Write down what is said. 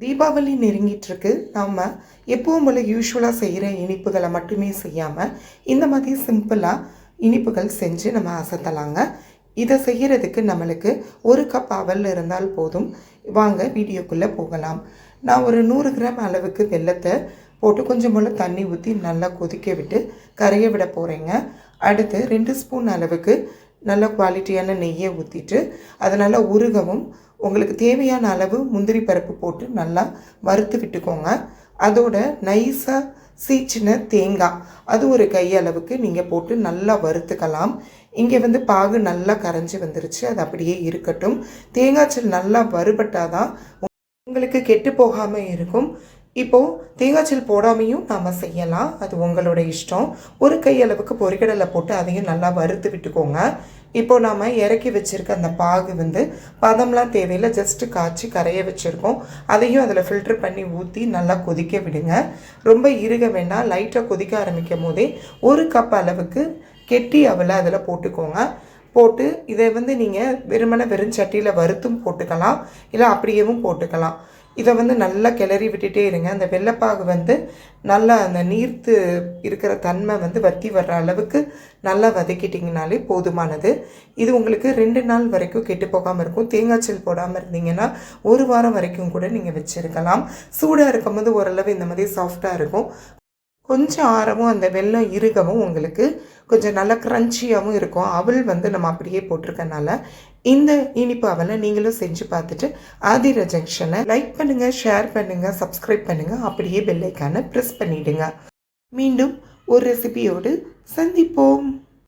தீபாவளி நெருங்கிட்டுருக்கு. நம்ம எப்பவும் போல் யூஸ்வலாக செய்கிற இனிப்புகளை மட்டுமே செய்யாமல் இந்த மாதிரி சிம்பிளாக இனிப்புகள் செஞ்சு நம்ம அசத்தலாங்க. இதை செய்கிறதுக்கு நம்மளுக்கு ஒரு கப் அவல் இருந்தால் போதும். வாங்க வீடியோக்குள்ளே போகலாம். நான் ஒரு நூறு கிராம் அளவுக்கு வெல்லத்தை போட்டு கொஞ்சம் போல் தண்ணி ஊற்றி நல்லா கொதிக்க விட்டு கரைய விட போகிறேங்க அடுத்து ரெண்டு ஸ்பூன் அளவுக்கு நல்ல குவாலிட்டியான நெய்யை ஊற்றிட்டு அதனால் நல்லா உருகவும் உங்களுக்கு தேவையான அளவு முந்திரி பருப்பு போட்டு நல்லா வறுத்து விட்டுக்கோங்க. அதோட நைஸாக சீச்சின தேங்காய். அது ஒரு கையளவுக்கு நீங்கள் போட்டு நல்லா வறுத்துக்கலாம். இங்கே வந்து பாகு நல்லா கரைஞ்சி வந்துருச்சு. அது அப்படியே இருக்கட்டும். தேங்காய்ச்சல் நல்லா வறுபட்டாதான் உங்களுக்கு கெட்டு போகாமல் இருக்கும். இப்போது தேங்காய்ச்சல் போடாமையும் நாம் செய்யலாம். அது உங்களோட இஷ்டம். ஒரு கை அளவுக்கு பொரிக்கடலை போட்டு அதையும் நல்லா வறுத்து விட்டுக்கோங்க. இப்போ நாம் இறக்கி வச்சுருக்க அந்த பாகு வந்து பதம்லாம் தேவையில்லை ஜஸ்ட்டு காய்ச்சி கரைய வச்சுருக்கோம். அதையும் அதில் ஃபில்டர் பண்ணி ஊற்றி நல்லா கொதிக்க விடுங்க. ரொம்ப இறுக வேண்டாம் லைட்டாக கொதிக்க ஆரம்பிக்கும் போதே ஒரு கப் அளவுக்கு கெட்டி அவலை அதில் போட்டுக்கோங்க. போட்டு இதை வந்து நீங்கள் வெறுமனை வெறும் சட்டியில் வறுத்தும் போட்டுக்கலாம். இல்லை அப்படியேவும் போட்டுக்கலாம். இதை வந்து நல்லா கிளறி விட்டுட்டே இருங்க. அந்த வெள்ளைப்பாகு வந்து நல்லா அந்த நீர்த்து இருக்கிற தன்மை வந்து வத்தி வர்ற அளவுக்கு நல்லா வதக்கிட்டிங்கனாலே போதுமானது. இது உங்களுக்கு ரெண்டு நாள் வரைக்கும் கெட்டு போகாமல் இருக்கும். தேங்காய் செல் போடாமல் இருந்தீங்கன்னா ஒரு வாரம் வரைக்கும் கூட நீங்கள் வச்சுருக்கலாம். சூடாக இருக்கும்போது ஓரளவு இந்த மாதிரி சாஃப்டாக இருக்கும். கொஞ்சம் ஆறவும் அந்த வெல்லம் இறுகவும் உங்களுக்கு கொஞ்சம் நல்லா க்ரன்ச்சியாகவும் இருக்கும். அவள் வந்து நம்ம அப்படியே போட்டிருக்கனால இந்த இனிப்பு அவலை நீங்களும் செஞ்சு பார்த்துட்டு ஆதிர ஜங்ஷனை லைக் பண்ணுங்கள் ஷேர் பண்ணுங்கள் சப்ஸ்கிரைப் பண்ணுங்கள் அப்படியே பெல்லைக்கான ப்ரெஸ் பண்ணிவிடுங்க மீண்டும் ஒரு ரெசிபியோடு சந்திப்போம்.